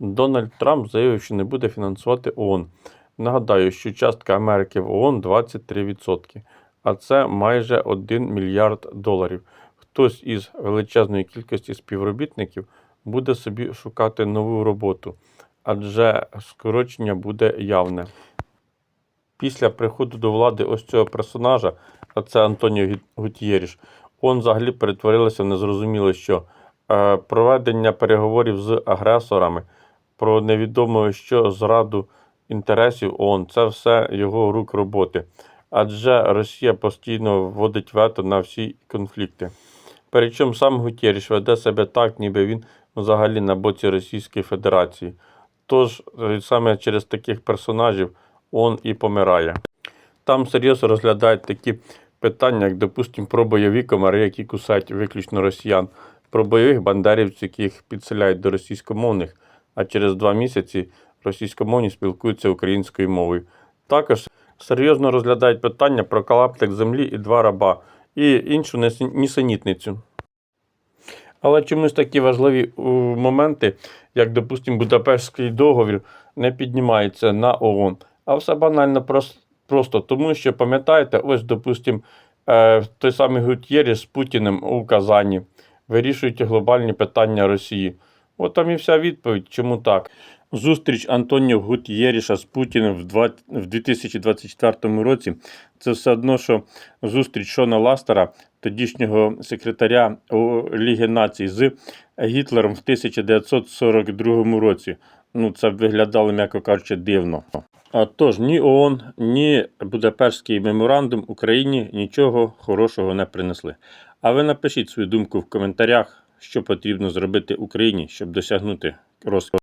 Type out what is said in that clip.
Дональд Трамп заявив, що не буде фінансувати ООН. Нагадаю, що частка Америки в ООН 23%, а це майже 1 мільярд доларів. Хтось із величезної кількості співробітників буде собі шукати нову роботу, адже скорочення буде явне. Після приходу до влади ось цього персонажа, а це Антоніо Гутєріш, ООН взагалі перетворилося незрозуміло що. Е, Проведення переговорів з агресорами про невідомо що зраду інтересів ООН це все його рук роботи. Адже Росія постійно вводить вето на всі конфлікти. Причому сам Гутєріш веде себе так, ніби він взагалі на боці Російської Федерації. Тож саме через таких персонажів ООН і помирає. Там серйозно розглядають такі питання, як, допустимо, про бойові комари, які кусають виключно росіян, про бойових бандерівців, яких підселяють до російськомовних, а через два місяці російськомовні спілкуються українською мовою. Також серйозно розглядають питання про калаптик землі і два раба, і іншу нісенітницю. Але чомусь такі важливі моменти, як, допустимо, Будапештський договір, не піднімаються на ООН. А все банально просто тому, що пам'ятаєте, ось, допустимо, е, той самий Гутєріш з Путіним у Казані вирішують глобальні питання Росії. От там і вся відповідь, чому так. Зустріч Антоніо Гутєріша з Путіним в, 2024 році це все одно, що зустріч Шона Ластера, тодішнього секретаря Ліги націй з Гітлером в 1942 році. Ну, це виглядало, м'яко кажучи, дивно. А тож ні ООН, ні Будапештський меморандум Україні нічого хорошого не принесли. А ви напишіть свою думку в коментарях, що потрібно зробити Україні, щоб досягнути розквіту.